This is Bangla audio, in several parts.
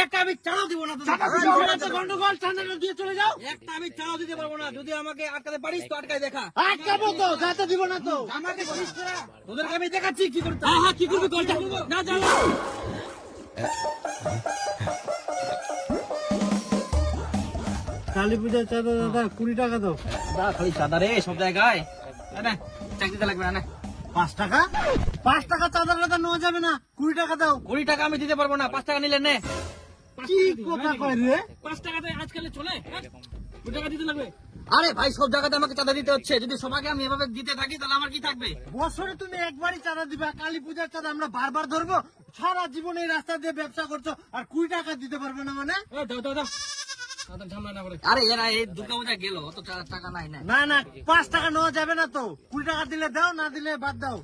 একটা আমি চালাও দিব না। গন্ডগোল দিয়ে চলে যাও। একটা আমি চালাও দিতে পারব না। যদি আমাকে আটকাতে পারিস তো আটকায় দেখা। আটকাবো তো যাতে দিব না তো। আমাকে তোদেরকে আমি দেখাচ্ছি কি করতে হ্যাঁ হ্যাঁ কি করবি কর যা। না জানো কালী পূজার চাঁদা দাদা কুড়ি টাকা দাও। দা খালি চাঁদা রে সব জায়গায়। নে, লাগবে না পাঁচ টাকা? পাঁচ টাকা চাঁদা দাদা নেওয়া যাবে না কুড়ি টাকা দাও। কুড়ি টাকা আমি দিতে পারব না পাঁচ টাকা নিলে নে। কি কথা কয় রে পাঁচ টাকাতে আজকাল চলে হ্যাঁ? টাকা দিতে লাগবে আরে ভাই সব জায়গাতে আমাকে চাঁদা দিতে হচ্ছে যদি সবাইকে আমি এভাবে দিতে থাকি তাহলে আমার কি থাকবে বছরে তুমি একবারই চাঁদা দিবা কালী পূজার চাঁদা আমরা বারবার ধরবো সারা জীবন এই রাস্তা দিয়ে ব্যবসা করছ আর কুড়ি টাকা দিতে পারবে না মানে আরে এরা এই দুর্গা পূজা গেল অত টাকা নাই না না না পাঁচ টাকা নেওয়া যাবে না তো কুড়ি টাকা দিলে দাও না দিলে বাদ দাও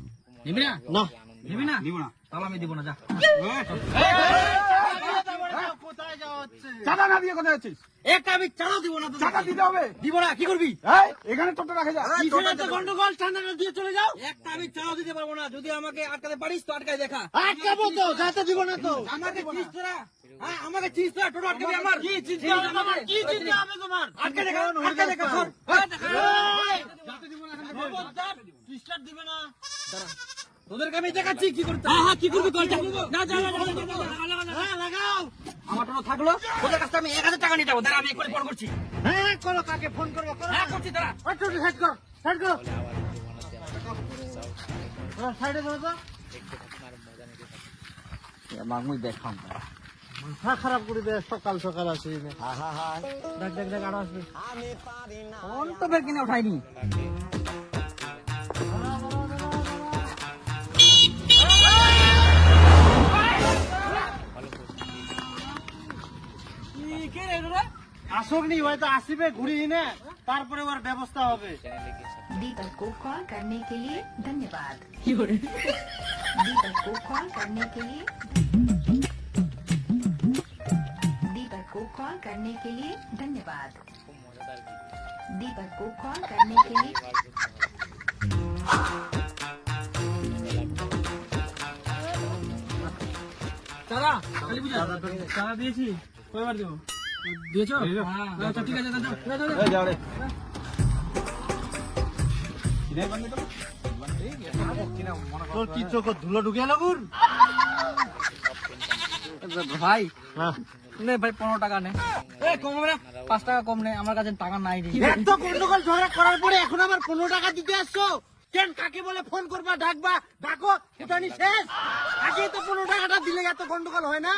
নিবি না না নিবি না দিব না তাহলে আমি দিব না যা চাঁদা না দিয়ে কোথায় যাচ্ছিস একটা আমি চালাও দিব না চাঁদা দিতে হবে দিব না কি করবি এখানে টোটো রাখে যা গন্ডগোল চাঁদা দিয়ে চলে যাও একটা আমি চালাও দিতে পারব না যদি আমাকে আটকাতে পারিস তো আটকায় দেখা আটকাবো তো যাতে দিব না তো আমাকে তোরা হ্যাঁ আমাকে চিস তোরা টোটো আটকাবি আমার কি চিস তোমার কি চিন্তা হবে তোমার আটকে দেখা আটকে দেখা সর দিবে না তোদেরকে আমি দেখাচ্ছি কি করতে হ্যাঁ হ্যাঁ কি করবি না। হ্যাঁ লাগাও টোটো থাকল? ওদের কাছে আমি এক হাজার টাকা নিয়ে যাব। দাঁড়া আমি এক্ষুনি ফোন করছি। হ্যাঁ করো কাকে ফোন করব হ্যাঁ করছি দাঁড়া। একটু সাইড করো সাইড সাইডে করো তো। মাগুই দেখাম মাথা খারাপ করে দেয় সকাল সকাল আসি। দেখ দেখ দেখ আরও আসবে। ফোন তো বের কিনে উঠাইনি। আসুক নি হয়তো আসিবে ঘুরি নে তারপরে ওর ব্যবস্থা হবে दीपक को कॉल करने के लिए धन्यवाद दीपक को कॉल करने के लिए दीपक को कॉल करने के लिए धन्यवाद दीपक को कॉल करने के लिए দাদা কালী পূজা দাদা দিয়েছি কয়বার দেবো দিয়েছ? হ্যাঁ আচ্ছা ঠিক আছে দাদা দাদা এই, যাও রে। তোর কি চোখ ধুলো ঢুকে লাগুন ভাই হ্যাঁ। নে ভাই পনেরো টাকা নে। এ কম না পাঁচ টাকা কম নে আমার কাছে টাকা নাই রে। এত গন্ডগোল ঝগড়া করার পরে এখন আবার পনেরো টাকা দিতে আসছো? কেন কাকে বলে ফোন করবা ডাকবা? ডাকো ফুটানি শেষ। আগে তো পনেরো টাকাটা দিলে এত গন্ডগোল হয় না।